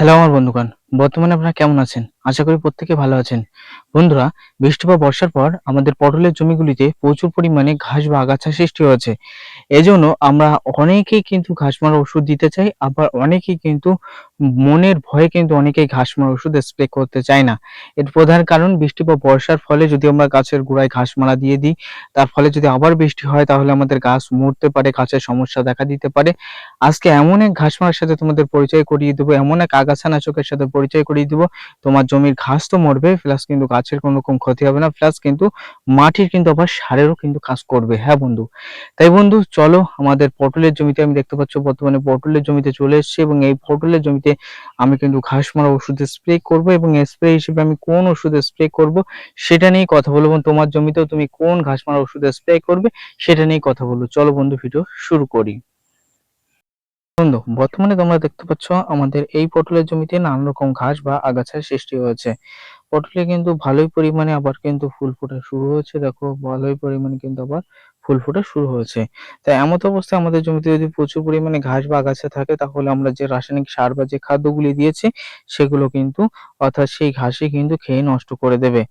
Hello আমার বন্ধুগণ। বর্তমানে আপনারা কেমন আছেন? আশা করি প্রত্যেকে ভালো আছেন। বন্ধুরা, বৃষ্টি বা বর্ষার পর আমাদের পটলের জমিগুলিতে প্রচুর পরিমাণে ঘাস বা আগাছা সৃষ্টি হয়েছে। এজন্য আমরা অনেকেই কিন্তু ঘাস মারার ওষুধ দিতে চাই, আবার অনেকেই কিন্তু মনের ভয়ে কিন্তু অনেকেই ঘাস মারার ওষুধ স্প্রে করতে চায় না। এর প্রধান কারণ, বৃষ্টি বা বর্ষার ফলে যদি আমরা গাছের গোড়ায় ঘাস মারা দিয়ে দিই, তার ফলে যদি আবার বৃষ্টি হয়, তাহলে আমাদের গাছ মরতে পারে, গাছের সমস্যা দেখা দিতে পারে। আজকে এমন এক ঘাস মারার সাথে তোমাদের পরিচয় করিয়ে দেবো, এমন এক আগাছা নাশকের সাথে পরিচয় করিয়ে দিব। তোমার জমির ঘাস তো মরবে প্লাস কিন্তু গাছের কোনো রকম ক্ষতি হবে না প্লাস কিন্তু মাটির কিন্তু আবার সারেরও কিন্তু কাজ করবে হ্যাঁ বন্ধু? তাই বন্ধু, চলো আমাদের পটলের জমিতে আমি দেখতে পাচ্ছ বর্তমানে পটলের জমিতে চলে এসেছি এবং এই পটলের জমিতে আমি কিন্তু ঘাস মারা ওষুধে স্প্রে করব এবং স্প্রে হিসেবে আমি কোন ওষুধে স্প্রে করব সেটা নিয়ে কথা বলব তোমার জমিতেও তুমি কোন ঘাস মারা ওষুধে স্প্রে করবে সেটা নিয়ে কথা বলব। চলো বন্ধু ভিডিও শুরু করি। বন্ধু, বর্তমানে তোমরা দেখতে পাচ্ছ আমাদের এই পটলের জমিতে নানান রকম ঘাস বা আগাছার সৃষ্টি হয়েছে। পটলে কিন্তু ভালোই পরিমাণে আবার কিন্তু ফুল ফোটা শুরু হয়েছে। দেখো, ভালোই পরিমাণে কিন্তু আবার ফুল ফোটা শুরু হয়েছে। তাই এমত অবস্থায় আমাদের জমিতে যদি প্রচুর পরিমাণে ঘাস বা আগাছা থাকে, তাহলে আমরা যে রাসায়নিক সার বা যে খাদ্যগুলি দিয়েছি, সেগুলো কিন্তু অর্থাৎ সেই ঘাসই কিন্তু খেয়ে নষ্ট করে দেবে।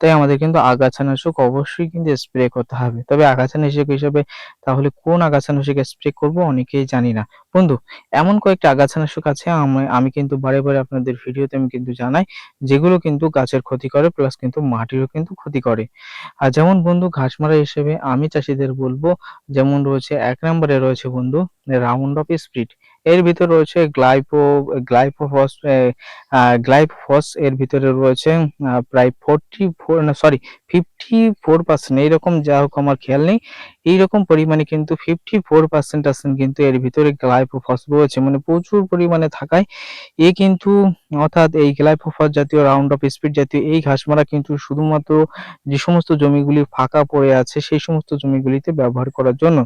তাই আমাদের কিন্তু আগাছানাশক অবশ্যই কিন্তু স্প্রে করতে হবে। তবে আগাছানাশক হিসেবে তাহলে কোন আগাছানাশক স্প্রে করব অনেকেই জানি না। বন্ধু, এমন কয়েকটা আগাছানাশক আছে আমি আমি কিন্তু বারে বারে আপনাদের ভিডিওতে আমি কিন্তু জানাই, যেগুলো কিন্তু গাছের ক্ষতি করে প্লাস কিন্তু মাটিরও কিন্তু ক্ষতি করে। আর যেমন বন্ধু, ঘাস মারা হিসেবে আমি চাষিদের বলব, যেমন রয়েছে, এক নম্বরে রয়েছে বন্ধু রাউন্ড অফ স্প্রিট এর ভিতরে রয়েছে গ্লাইপো, গ্লাইপোফস গ্লাইফোফস এর ভিতরে রয়েছে প্রায় ফোরটি ফোর না সরি ফিফটি ফোর পার্সেন্ট এইরকম যা হোক আমার খেয়াল নেই। এইরকম পরিমাণে কিন্তু ফিফটি ফোর পার্সেন্ট আছেন কিন্তু এর ভিতরে গ্লাইপোফস রয়েছে। মানে প্রচুর পরিমাণে থাকায় এ কিন্তু অর্থাৎ এই গ্লাইপোফস জাতীয় রাউন্ড অফ স্পিড জাতীয় এই ঘাসমারা কিন্তু শুধুমাত্র যে সমস্ত জমিগুলি ফাঁকা পড়ে আছে, সেই সমস্ত জমিগুলিতে ব্যবহার করার জন্য।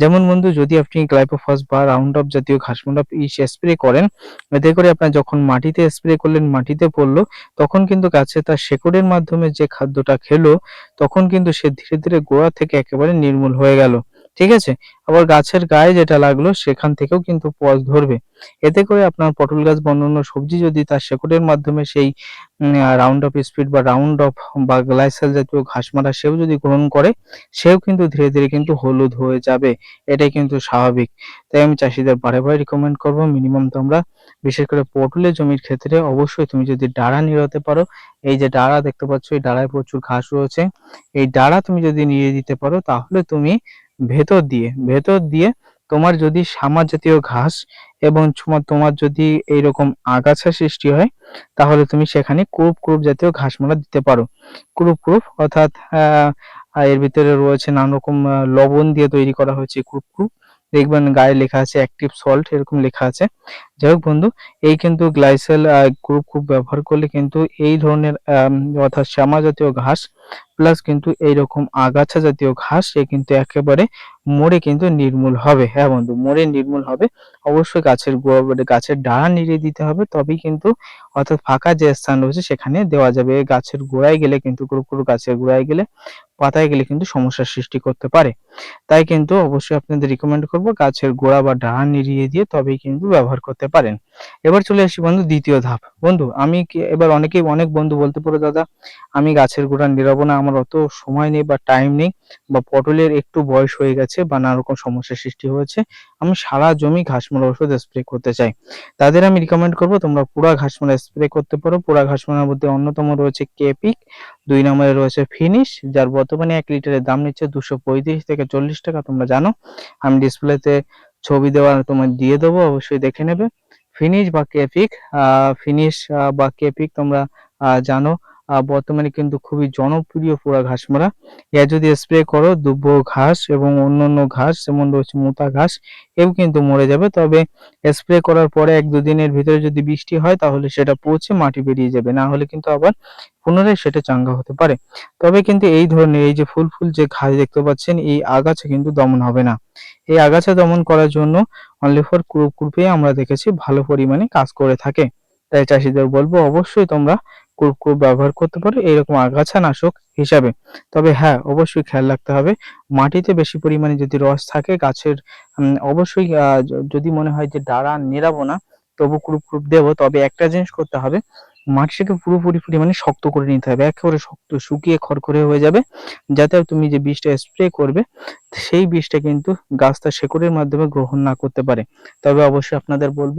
যেমন বন্ধু, যদি আপনি গ্লাইপোফস বা রাউন্ড অফ জাতীয় ঘাসমারা স্প্রে করেন। এতে করে আপনার যখন মাটিতে স্প্রে করলেন, মাটিতে পড়ল, তখন কিন্তু গাছে তার শেকড়ের মাধ্যমে যে খাদ্যটা খেলো, তখন কিন্তু সে ধীরে ধীরে গোড়া থেকে একেবারে নির্মূল হয়ে গেল। ঠিক আছে? আবার গাছের গায়ে যেটা লাগল সেখান থেকেও কিন্তু পজ ধরবে। এতে করে আপনার পটল গাছ বা অন্যান্য সবজি যদি তার শেকড়ের মাধ্যমে সেই রাউন্ড অফ স্পিড বা রাউন্ড অফ বা গ্লাইসেল জাতীয় ঘাস মারা সেও যদি গ্রহণ করে, সেও কিন্তু ধীরে ধীরে কিন্তু হলুদ হয়ে যাবে। এটাই কিন্তু স্বাভাবিক। তাই আমি চাষিদের বারে বারে রিকমেন্ড করব মিনিমাম তোমরা বিশেষ করে পটলের জমির ক্ষেত্রে অবশ্যই তুমি যদি ডাড়া নিড়াতে পারো, এই যে ডাড়া দেখতে পাচ্ছ, এই ডাড়ায় প্রচুর ঘাস রয়েছে। এই ডাড়া তুমি যদি নিয়ে দিতে পারো, তাহলে তুমি ভেতর দিয়ে ভেতর দিয়ে তোমার যদি সামা জাতীয় ঘাস এবং তোমার যদি এইরকম আগাছা সৃষ্টি হয়, তাহলে তুমি সেখানে ক্রুপ ক্রুপ জাতীয় ঘাস মারা দিতে পারো। ক্রুপ ক্রুপ অর্থাৎ এর ভিতরে রয়েছে নানা রকম লবণ দিয়ে তৈরি করা হয়েছে ক্রুপ ক্রুপ। দেখবেন গায়ে লেখা আছে অ্যাক্টিভ সল্ট এরকম লেখা আছে। যাই হোক বন্ধু, এই কিন্তু গ্লাইসেল গ্রুপ খুব ব্যবহার করলে কিন্তু এই ধরনের অর্থাৎ শ্যামা জাতীয় ঘাস প্লাস কিন্তু এইরকম আগাছা জাতীয় ঘাস সে কিন্তু একেবারে মরে কিন্তু নির্মূল হবে। হ্যাঁ বন্ধু, মরে নির্মূল হবে। অবশ্যই গাছের গাছের ডাড়া নিড়ে দিতে হবে, তবেই কিন্তু অর্থাৎ ফাঁকা যে স্থান রয়েছে সেখানে দেওয়া যাবে। গাছের গোড়ায় গেলে কিন্তু কোনো কোনো গাছের গোড়ায় গেলে পাতায় গেলে কিন্তু সমস্যার সৃষ্টি করতে পারে। তাই কিন্তু অবশ্যই আপনাদের রিকমেন্ড করব গাছের গোড়া বা ডান নিড়িয়ে দিয়ে তবেই কিন্তু ব্যবহার করতে পারেন। এবার চলে আসি বন্ধু দ্বিতীয় ধাপ। বন্ধু, আমি এবার অনেকেই, অনেক বন্ধু বলতে পারো, দাদা, আমি গাছের গোড়া নিরাবো না, আমার অত সময় নেই বা টাইম নেই বা পটলের একটু বয়স হয়ে গেছে বা নানা রকম সমস্যার সৃষ্টি হয়েছে, আমি সারা জমি ঘাসমারা ওষুধ স্প্রে করতে চাই। তাদের আমি রিকমেন্ড করব, তোমরা পুরা ঘাসমারা স্প্রে করতে পারো। পুরা ঘাসমারার মধ্যে অন্যতম রয়েছে কেপিক দুই নম্বরে রয়েছে ফিনিশ যার বর্তমানে এক লিটারের দাম নিচ্ছে দুশো পঁয়ত্রিশ থেকে চল্লিশ টাকা, তোমরা জানো। আমি ডিসপ্লেতে ছবি দেওয়া তোমার দিয়ে দেবো, অবশ্যই দেখে নেবে। ফিনিশ বা কেপিক ফিনিশ বা কেপিক তোমরা জানো। বর্তমানে কিন্তু খুবই জনপ্রিয় পোড়া ঘাস মারা এর যদি স্প্রে করো, দুব্ব ঘাস এবং অন্যান্য ঘাস, যেমন রয়েছে মোটা ঘাস, এও কিন্তু মরে যাবে। তবে স্প্রে করার পরে এক দুদিনের ভিতরে যদি বৃষ্টি হয়, তাহলে সেটা পচে মাটি বেরিয়ে যাবে। না হলে কিন্তু আবার পুনরায় সেটা চাঙ্গা হতে পারে। তবে কিন্তু এই ধরনের এই যে ফুল ফুল যে ঘাস দেখতে পাচ্ছেন, এই আগাছা কিন্তু দমন হবে না। এই আগাছা দমন করার জন্য অনলি ফর ক্রুপ গ্রুপে আমরা দেখেছি ভালো পরিমাণে কাজ করে থাকে। তাই চাষিদের বলব, অবশ্যই তোমরা কুরকুর ব্যবহার করতে পারো এরকম আগাছা নাশক হিসাবে। তবে হ্যাঁ অবশ্যই খেয়াল রাখতে হবে, মাটিতে বেশি পরিমাণে যদি রস থাকে গাছের অবশ্যই যদি মনে হয় যে ডাড়া নেড়াবো না, তবু ক্রুপ ক্রুপ দেবো। তবে একটা জিনিস করতে হবে, মাটিটাকে পুরোপুরি পরিমাণে শক্ত করে নিতে হবে, একেবারে শক্ত, শুকিয়ে খড়খড়ে হয়ে যাবে, যাতে তুমি যে বীজটা স্প্রে করবে, সেই বীজটা কিন্তু গাছটা শেকড়ের মাধ্যমে গ্রহণ না করতে পারে। তবে অবশ্যই আপনাদের বলব,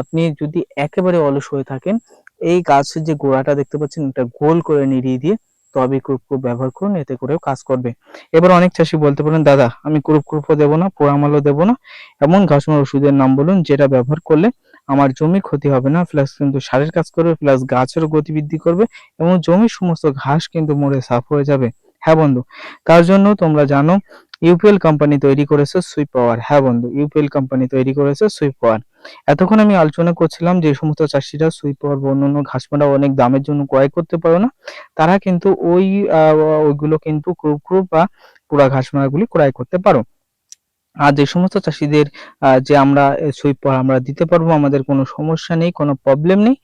আপনি যদি একেবারে অলস হয়ে থাকেন এই গাছের যে গোড়াটা দেখতে পাচ্ছেন, এটা গোল করে নিড়িয়ে দিয়ে তবে ক্রুপ ক্রুপ ব্যবহার করুন, এতে করেও কাজ করবে। এবার অনেক চাষি বলতে পারেন, দাদা, আমি ক্রুপ ক্রুপও দেবো না, পোড়ামালও দেবো না। এমন ঘাসমার ওষুধের নাম বলুন, যেটা ব্যবহার করলে আমার জমি ক্ষতি হবে না, প্লাস কিন্তু সারের কাজ করবে, প্লাস গাছেরও গতি বৃদ্ধি করবে, এবং জমির সমস্ত ঘাস কিন্তু মরে সাফ হয়ে যাবে। হ্যাঁ বন্ধু, তার জন্য তোমরা জানো, ইউপিএল কোম্পানি তৈরি করেছে সুইপ পাওয়ার। হ্যাঁ বন্ধু, ইউপিএল কোম্পানি তৈরি করেছে সুইপ পাওয়ার। এতক্ষণ আমি আলোচনা করছিলাম যে সমস্ত চাষিরা সুইপার বা অন্যান্য ঘাস মারা অনেক দামের জন্য ক্রয় করতে পারো না, তারা কিন্তু ওই ওইগুলো কিন্তু ক্রুপ বা পুরা ঘাস মারাগুলি ক্রয় করতে পারো। আর যে সমস্ত চাষিদের যে আমরা সুইপ আমরা দিতে পারব, আমাদের কোনো সমস্যা নেই, কোনো প্রবলেম নেই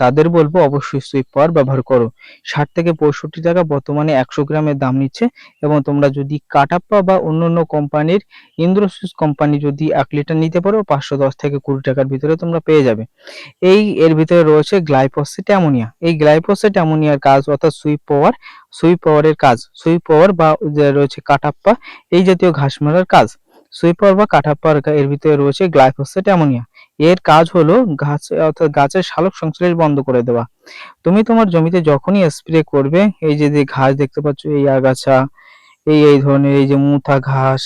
তাদের বলব অবশ্যই সুইপ পাওয়ার ব্যবহার করো। ষাট থেকে পঁয়ষট্টি টাকা বর্তমানে একশো গ্রামের দাম নিচ্ছে এবং তোমরা যদি কাটাপ্পা বা অন্য অন্য কোম্পানির ইন্দ্রসিস কোম্পানি যদি এক লিটার নিতে পারো, পাঁচশো দশ থেকে কুড়ি টাকার ভিতরে তোমরা পেয়ে যাবে। এই, এর ভিতরে রয়েছে গ্লাইপোসেট অ্যামোনিয়া এই গ্লাইপোসেট অ্যামোনিয়ার কাজ অর্থাৎ সুইপ পাওয়ার সুইপ পাওয়ারের কাজ সুইপ পাওয়ার বা রয়েছে কাটাপ্পা, এই জাতীয় ঘাস মারার কাজ। সুইপার বা কাঠাপ্পার এর ভিতরে রয়েছে গ্লাইফোসেট অ্যামোনিয়া এর কাজ হলো গাছ, অর্থাৎ গাছের সালোক সংশ্লেষ বন্ধ করে দেওয়া। তুমি তোমার জমিতে যখনই স্প্রে করবে, এই যে যে ঘাস দেখতে পাচ্ছ, এই আগাছা, এই এই ধরনের, এই যে মুথা ঘাস,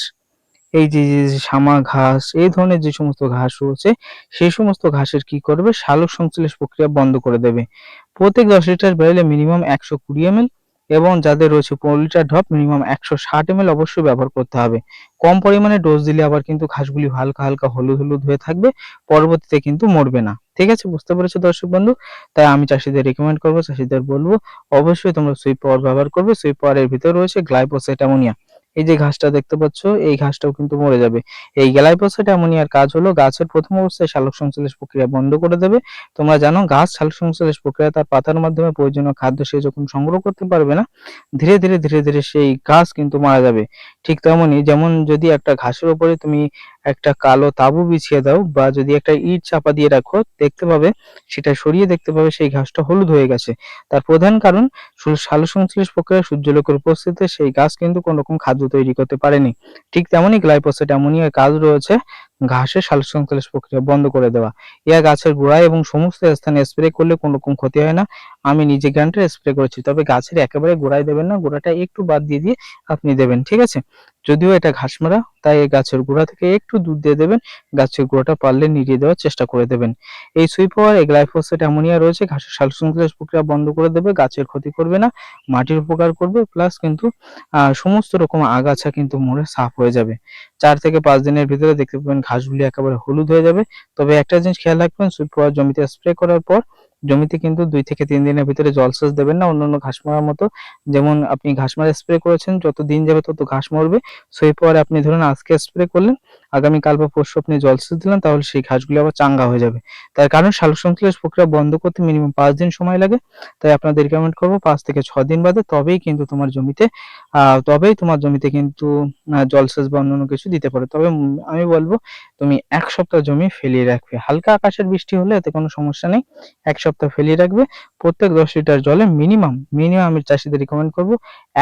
এই যে যে শামা ঘাস, এই ধরনের যে সমস্ত ঘাস রয়েছে, সেই সমস্ত ঘাসের কি করবে? শালক সংশ্লেষ প্রক্রিয়া বন্ধ করে দেবে। প্রত্যেক দশ লিটার বেরোলে মিনিমাম একশো কুড়ি এম এবং যাদের রয়েছে পনেরো লিটার ঢপ মিনিমাম একশো ষাট এম অবশ্যই ব্যবহার করতে হবে। কম পরিমাণে ডোজ দিলে আবার কিন্তু ঘাসগুলি হালকা হালকা হলুদ হলুদ হয়ে থাকবে, পরবর্তীতে কিন্তু মরবে না। ঠিক আছে? বুঝতে পেরেছ দর্শক বন্ধু? তাই আমি চাষিদের রেকমেন্ড করব, চাষিদের বলব, অবশ্যই তোমরা সুইপ পাওয়ার ব্যবহার করবে। সুইপ পাওয়ারের ভিতরে রয়েছে গ্লাইপোসাইট অ্যামোনিয়া এই যে ঘাসটা দেখতে পাচ্ছ, এই ঘাসটাও কিন্তু মরে যাবে। এই গ্লাইপোসাইট অ্যামোনিয়ার কাজ হলো গাছের প্রথম অবস্থায় সালোক সংশ্লেষ প্রক্রিয়া বন্ধ করে দেবে। তোমরা জানো, গাছ সালোক সংশ্লেষ প্রক্রিয়া তার পাতার মাধ্যমে প্রয়োজনীয় খাদ্য সে যখন সংগ্রহ করতে পারবে না, ধীরে ধীরে ধীরে ধীরে সেই গাছ কিন্তু মারা যাবে। ঠিক তেমনই, যেমন যদি একটা ঘাসের উপরে তুমি একটা কালো তাবু বিছিয়ে দাও বা যদি একটা ইট চাপা দিয়ে রাখো, দেখতে পাবে সেটা সরিয়ে দেখতে পাবে সেই ঘাসটা হলুদ হয়ে গেছে। তার প্রধান কারণ সালোকসংশ্লেষ প্রক্রিয়া সূর্যলোকের উপস্থিতিতে সেই গাছ কিন্তু কোনো রকম খাদ্য তৈরি করতে পারেনি। ঠিক তেমনই গ্লাইপোসেট অ্যামোনিয়ার কাজ রয়েছে। ঘাসের সালোকসংশ্লেষ প্রক্রিয়া বন্ধ করে দেওয়া। ইয়া গাছের গোড়ায় এবং সমস্ত স্থানে স্প্রে করলে কোনো রকম ক্ষতি হয় না। আমি নিজে গ্যান্টে স্প্রে করেছি, তবে গাছের একেবারে গোড়ায় দেবেন না, গোড়াটা একটু বাদ দিয়ে দিয়ে আপনি দেবেন, ঠিক আছে? যদিও এটা ঘাস মারা, তাই এই গাছের গোড়া থেকে একটু দুধ দিয়ে দেবেন, গাছের গোড়াটা পারলে নিড়িয়ে দেওয়ার চেষ্টা করে দেবেন। এই সুইপাওয়ার এই গ্লাইফোসেট অ্যামোনিয়া রয়েছে ঘাসের সালোকসংশ্লেষ প্রক্রিয়া বন্ধ করে দেবে, গাছের ক্ষতি করবে না, মাটির উপকার করবে, প্লাস কিন্তু সমস্ত রকম আগাছা কিন্তু মরে সাফ হয়ে যাবে। চার থেকে পাঁচ দিনের ভিতরে দেখতে পাবেন ঘাসগুলি একেবারে হলুদ হয়ে যাবে। তবে একটা জিনিস খেয়াল রাখবেন সুইপাওয়ার জমিতে স্প্রে করার পর জমিতে কিন্তু দুই থেকে তিন দিনের ভিতরে জলসেচ দেবেন না, অন্যান্য ঘাস মারার মতো। যেমন আপনি ঘাস মারা স্প্রে করেছেন, যত দিন যাবে তত ঘাস মরবে। সেই পরে আপনি ধরুন আজকে স্প্রে করলেন আগামীকাল বা পরশু আপনি জলসেচ দিলেন, তাহলে সেই ঘাসগুলো আবার চাঙ্গা হয়ে যাবে। তার কারণ সালোক সংশ্লেষ প্রক্রিয়া বন্ধ করতে মিনিমাম পাঁচ দিন সময় লাগে। তাই আপনাদের রিকমেন্ড করব, পাঁচ থেকে ছ দিন বাদে তবেই কিন্তু তোমার জমিতে তবেই তোমার জমিতে কিন্তু জলসেচ বা অন্যান্য কিছু দিতে পারে। তবে আমি বলব, তুমি এক সপ্তাহ জমি ফেলিয়ে রাখবে। হালকা আকাশের বৃষ্টি হলে এতে কোনো সমস্যা নেই। এক সপ্তাহ ফেলিয়ে রাখবে। প্রত্যেক দশ লিটার জলে মিনিমাম মিনিমাম আমি চাষিদের রিকমেন্ড করব,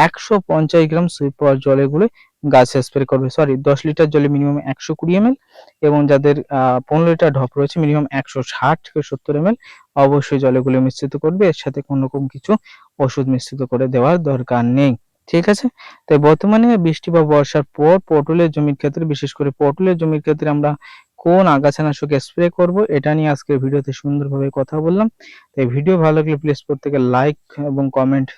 একশো পঞ্চাশ গ্রাম সুইপ পাওয়ার জলে গুলে গাছে স্প্রে করবে। সরি দশ লিটার জলে মিনিমাম একশো কুড়ি এম এবং যাদের পনেরো লিটার ঢপ রয়েছে মিনিমাম একশো ষাট থেকে সত্তর এম অবশ্যই জলেগুলো মিশ্রিত করবে। এর সাথে কোনো রকম কিছু ওষুধ মিশ্রিত করে দেওয়ার দরকার নেই। ঠিক আছে? তাই বর্তমানে বৃষ্টি বা বর্ষার পর পটলের জমির ক্ষেত্রে, বিশেষ করে পটলের জমির ক্ষেত্রে আমরা কোন আগাছানাশক স্প্রে করব, এটা নিয়ে আজকের ভিডিওতে সুন্দরভাবে কথা বললাম। তাই ভিডিও ভালো লাগলে প্লিজ প্রত্যেকে লাইক এবং কমেন্ট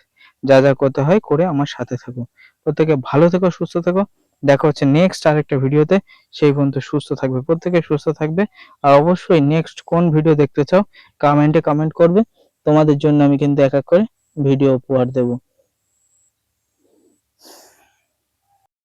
যা যা করতে হয় করে আমার সাথে থাকো। প্রত্যেকে ভালো থেকো, সুস্থ থেকো। দেখা হচ্ছে নেক্সট আরেকটা ভিডিওতে। সেই পর্যন্ত সুস্থ থাকবে, প্রত্যেকে সুস্থ থাকবে। আর অবশ্যই নেক্সট কোন ভিডিও দেখতে চাও কমেন্টে কমেন্ট করবে। তোমাদের জন্য আমি কিন্তু এক এক করে ভিডিও উপহার দেবো।